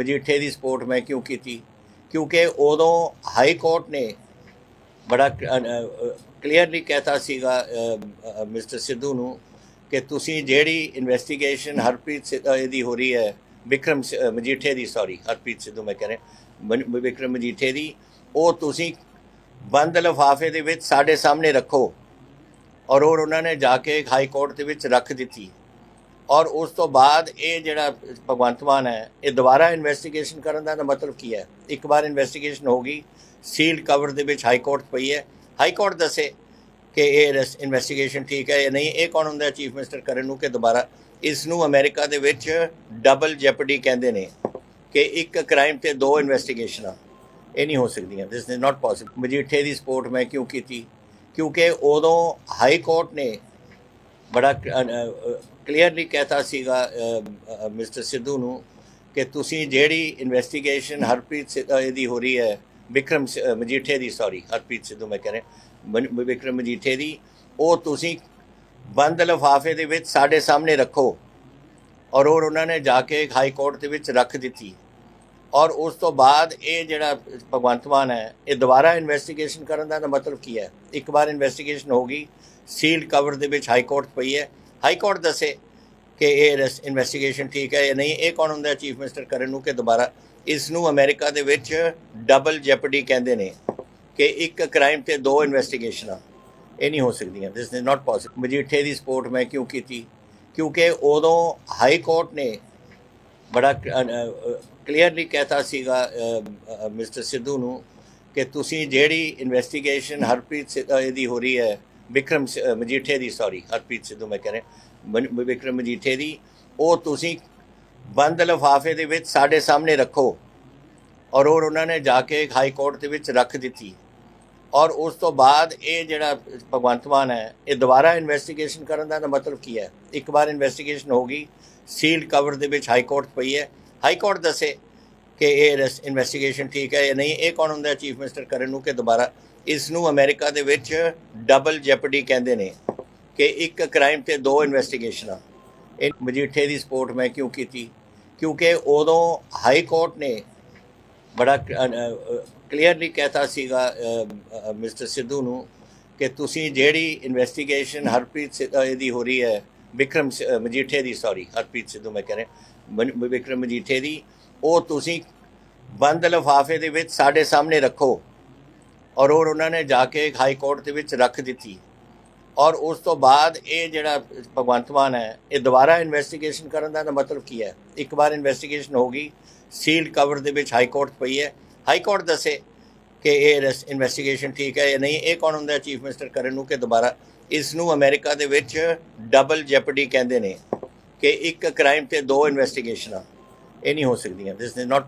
ਮਜੀਠੇ ਦੀ ਸਪੋਰਟ ਮੈਂ ਕਿਉਂ ਕੀਤੀ? ਕਿਉਂਕਿ ਉਦੋਂ ਹਾਈ ਕੋਰਟ ਨੇ ਬੜਾ ਕਲੀਅਰਲੀ ਕਹਿਤਾ ਸੀਗਾ ਮਿਸਟਰ ਸਿੱਧੂ ਨੂੰ ਕਿ ਤੁਸੀਂ ਜਿਹੜੀ ਇਨਵੈਸਟੀਗੇਸ਼ਨ ਹਰਪ੍ਰੀਤ ਸਿ- ਇਹਦੀ ਹੋ ਰਹੀ ਹੈ, ਵਿਕਰਮ ਮਜੀਠੇ ਦੀ ਸੌਰੀ ਹਰਪ੍ਰੀਤ ਸਿੱਧੂ ਮੈਂ ਕਹਿ ਰਿਹਾ, ਮਨ- ਵਿਕਰਮ ਮਜੀਠੇ ਦੀ, ਉਹ ਤੁਸੀਂ ਬੰਦ ਲਿਫਾਫੇ ਦੇ ਵਿੱਚ ਸਾਡੇ ਸਾਹਮਣੇ ਰੱਖੋ। ਔਰ ਉਹਨਾਂ ਨੇ ਜਾ ਕੇ ਹਾਈ ਕੋਰਟ ਦੇ ਵਿੱਚ ਰੱਖ ਦਿੱਤੀ। ਔਰ ਉਸ ਤੋਂ ਬਾਅਦ ਇਹ ਜਿਹੜਾ ਭਗਵੰਤ ਮਾਨ ਹੈ, ਇਹ ਦੁਬਾਰਾ ਇਨਵੈਸਟੀਗੇਸ਼ਨ ਕਰਨ ਦਾ ਮਤਲਬ ਕੀ ਹੈ? ਇੱਕ ਵਾਰ ਇਨਵੈਸਟੀਗੇਸ਼ਨ ਹੋ ਗਈ ਸੀਲ ਕਵਰ ਦੇ ਵਿੱਚ ਹਾਈ ਕੋਰਟ ਪਈ ਹੈ। ਹਾਈ ਕੋਰਟ ਦੱਸੇ ਕਿ ਇਹ ਇਨਵੈਸਟੀਗੇਸ਼ਨ ਠੀਕ ਹੈ ਜਾਂ ਨਹੀਂ, ਇਹ ਕੌਣ ਹੁੰਦਾ ਚੀਫ ਮਿਨਿਸਟਰ ਕਰਨ ਨੂੰ ਕਿ ਦੁਬਾਰਾ? ਇਸ ਨੂੰ ਅਮਰੀਕਾ ਦੇ ਵਿੱਚ ਡਬਲ ਜੈਪਡੀ ਕਹਿੰਦੇ ਨੇ ਕਿ ਇੱਕ ਕ੍ਰਾਈਮ ਤੇ ਦੋ ਇਨਵੈਸਟੀਗੇਸ਼ਨਾਂ ਇਹ ਨਹੀਂ ਹੋ ਸਕਦੀਆਂ। ਦਿਸ ਇਜ਼ ਨਾਟ ਪੋਸੀਬਲ ਮਜੀਠੇ ਦੀ ਸਪੋਰਟ ਮੈਂ ਕਿਉਂ ਕੀਤੀ? ਕਿਉਂਕਿ ਉਦੋਂ ਹਾਈ ਕੋਰਟ ਨੇ ਬੜਾ ਕਲੀਅਰਲੀ ਕਹਿਤਾ ਸੀਗਾ ਮਿਸਟਰ ਸਿੱਧੂ ਨੂੰ ਕਿ ਤੁਸੀਂ ਜਿਹੜੀ ਇਨਵੈਸਟੀਗੇਸ਼ਨ ਹਰਪ੍ਰੀਤ ਸਿ- ਇਹਦੀ ਹੋ ਰਹੀ ਹੈ, ਵਿਕਰਮ ਸਿ- ਮਜੀਠੇ ਦੀ ਸੌਰੀ ਹਰਪ੍ਰੀਤ ਸਿੱਧੂ ਮੈਂ ਕਹਿ ਰਿਹਾ, ਮਨ- ਵਿਕਰਮ ਮਜੀਠੇ ਦੀ, ਉਹ ਤੁਸੀਂ ਬੰਦ ਲਿਫਾਫੇ ਦੇ ਵਿੱਚ ਸਾਡੇ ਸਾਹਮਣੇ ਰੱਖੋ ਔਰ ਉਹ ਉਹਨਾਂ ਨੇ ਜਾ ਕੇ ਹਾਈ ਕੋਰਟ ਦੇ ਵਿੱਚ ਰੱਖ ਦਿੱਤੀ। ਔਰ ਉਸ ਤੋਂ ਬਾਅਦ ਇਹ ਜਿਹੜਾ ਭਗਵੰਤ ਮਾਨ ਹੈ, ਇਹ ਦੁਬਾਰਾ ਇਨਵੈਸਟੀਗੇਸ਼ਨ ਕਰਨ ਦਾ ਮਤਲਬ ਕੀ ਹੈ? ਇੱਕ ਵਾਰ ਇਨਵੈਸਟੀਗੇਸ਼ਨ ਹੋ ਗਈ ਸੀਲਡ ਕਵਰ ਦੇ ਵਿੱਚ ਹਾਈ ਕੋਰਟ ਪਈ ਹੈ। ਹਾਈ ਕੋਰਟ ਦੱਸੇ ਕਿ ਇਹ ਇਨਵੈਸਟੀਗੇਸ਼ਨ ਠੀਕ ਹੈ ਜਾਂ ਨਹੀਂ, ਇਹ ਕੌਣ ਹੁੰਦਾ ਚੀਫ ਮਿਨਿਸਟਰ ਕਰਨ ਨੂੰ ਕਿ ਦੁਬਾਰਾ? ਇਸ ਨੂੰ ਅਮਰੀਕਾ ਦੇ ਵਿੱਚ ਡਬਲ ਜੈਪਡੀ ਕਹਿੰਦੇ ਨੇ ਕਿ ਇੱਕ ਕ੍ਰਾਈਮ ਤੇ ਦੋ ਇਨਵੈਸਟੀਗੇਸ਼ਨਾਂ ਇਹ ਨਹੀਂ ਹੋ ਸਕਦੀਆਂ। ਦਿਸ ਇਜ਼ ਨਾਟ ਪੋਸੀਬਲ ਮਜੀਠੇ ਦੀ ਸਪੋਰਟ ਮੈਂ ਕਿਉਂ ਕੀਤੀ? ਕਿਉਂਕਿ ਉਦੋਂ ਹਾਈ ਕੋਰਟ ਨੇ ਬੜਾ ਕਲੀਅਰਲੀ ਕਹਿਤਾ ਸੀਗਾ ਮਿਸਟਰ ਸਿੱਧੂ ਨੂੰ ਕਿ ਤੁਸੀਂ ਜਿਹੜੀ ਇਨਵੈਸਟੀਗੇਸ਼ਨ ਹਰਪ੍ਰੀਤ ਸਿ- ਇਹਦੀ ਹੋ ਰਹੀ ਹੈ, ਵਿਕਰਮ ਸਿ- ਮਜੀਠੇ ਦੀ ਸੌਰੀ ਹਰਪ੍ਰੀਤ ਸਿੱਧੂ ਮੈਂ ਕਹਿ ਰਿਹਾ, ਮਨ- ਵਿਕਰਮ ਮਜੀਠੇ ਦੀ, ਉਹ ਤੁਸੀਂ ਬੰਦ ਲਿਫਾਫੇ ਦੇ ਵਿੱਚ ਸਾਡੇ ਸਾਹਮਣੇ ਰੱਖੋ ਔਰ ਉਹ ਉਹਨਾਂ ਨੇ ਜਾ ਕੇ ਹਾਈ ਕੋਰਟ ਦੇ ਵਿੱਚ ਰੱਖ ਦਿੱਤੀ। ਔਰ ਉਸ ਤੋਂ ਬਾਅਦ ਇਹ ਜਿਹੜਾ ਭਗਵੰਤ ਮਾਨ ਹੈ, ਇਹ ਦੁਬਾਰਾ ਇਨਵੈਸਟੀਗੇਸ਼ਨ ਕਰਨ ਦਾ ਮਤਲਬ ਕੀ ਹੈ? ਇੱਕ ਵਾਰ ਇਨਵੈਸਟੀਗੇਸ਼ਨ ਹੋ ਗਈ ਸੀਲਡ ਕਵਰ ਦੇ ਵਿੱਚ ਹਾਈ ਕੋਰਟ ਪਈ ਹੈ। ਹਾਈ ਕੋਰਟ ਦੱਸੇ ਕਿ ਇਹ ਇਨਵੈਸਟੀਗੇਸ਼ਨ ਠੀਕ ਹੈ ਜਾਂ ਨਹੀਂ, ਇਹ ਕੌਣ ਹੁੰਦਾ ਚੀਫ ਮਿਨਿਸਟਰ ਕਰਨ ਨੂੰ ਕਿ ਦੁਬਾਰਾ? ਇਸ ਨੂੰ ਅਮਰੀਕਾ ਦੇ ਵਿੱਚ ਡਬਲ ਜੈਪਡੀ ਕਹਿੰਦੇ ਨੇ ਕਿ ਇੱਕ ਕ੍ਰਾਈਮ ਤੇ ਦੋ ਇਨਵੈਸਟੀਗੇਸ਼ਨਾਂ ਇਹ ਮਜੀਠੇ ਦੀ ਸਪੋਰਟ ਮੈਂ ਕਿਉਂ ਕੀਤੀ? ਕਿਉਂਕਿ ਉਦੋਂ ਹਾਈ ਕੋਰਟ ਨੇ ਬੜਾ ਕਲੀਅਰਲੀ ਕਹਿਤਾ ਸੀਗਾ ਮਿਸਟਰ ਸਿੱਧੂ ਨੂੰ ਕਿ ਤੁਸੀਂ ਜਿਹੜੀ ਇਨਵੈਸਟੀਗੇਸ਼ਨ ਹਰਪ੍ਰੀਤ ਸਿ- ਅ, ਹੋ ਰਹੀ ਹੈ ਵਿਕਰਮ ਸਿ- ਮਜੀਠੇ ਦੀ ਸੌਰੀ ਹਰਪ੍ਰੀਤ ਸਿੱਧੂ ਮੈਂ ਕਹਿ ਰਿਹਾ ਮਨ- ਵਿਕਰਮ ਮਜੀਠੇ ਦੀ ਉਹ ਤੁਸੀਂ ਬੰਦ ਲਿਫਾਫੇ ਦੇ ਵਿੱਚ ਸਾਡੇ ਸਾਹਮਣੇ ਰੱਖੋ ਔਰ ਉਹ ਉਹਨਾਂ ਨੇ ਜਾ ਕੇ ਹਾਈ ਕੋਰਟ ਦੇ ਵਿੱਚ ਰੱਖ ਦਿੱਤੀ। ਔਰ ਉਸ ਤੋਂ ਬਾਅਦ ਇਹ ਜਿਹੜਾ ਭਗਵੰਤ ਮਾਨ ਹੈ, ਇਹ ਦੁਬਾਰਾ ਇਨਵੈਸਟੀਗੇਸ਼ਨ ਕਰਨ ਦਾ ਮਤਲਬ ਕੀ ਹੈ? ਇੱਕ ਵਾਰ ਇਨਵੈਸਟੀਗੇਸ਼ਨ ਹੋ ਗਈ ਸੀਲਡ ਕਵਰ ਦੇ ਵਿੱਚ ਹਾਈ ਕੋਰਟ ਪਈ ਹੈ। ਹਾਈ ਕੋਰਟ ਦੱਸੇ ਕਿ ਇਹ ਇਨਵੈਸਟੀਗੇਸ਼ਨ ਠੀਕ ਹੈ ਜਾਂ ਨਹੀਂ, ਇਹ ਕੌਣ ਹੁੰਦਾ ਚੀਫ ਮਿਨਿਸਟਰ ਕਰਨ ਨੂੰ ਕਿ ਦੁਬਾਰਾ ਇਸ ਨੂੰ ਅਮਰੀਕਾ ਦੇ ਵਿੱਚ ਡਬਲ ਜੈਪਡੀ ਕਹਿੰਦੇ ਨੇ ਕਿ ਇੱਕ ਕ੍ਰਾਈਮ ਤੇ ਦੋ ਇਨਵੈਸਟੀਗੇਸ਼ਨਾਂ ਇਹ ਨਹੀਂ ਹੋ ਸਕਦੀਆਂ ਦਿਸ ਇਜ਼ ਨਾਟ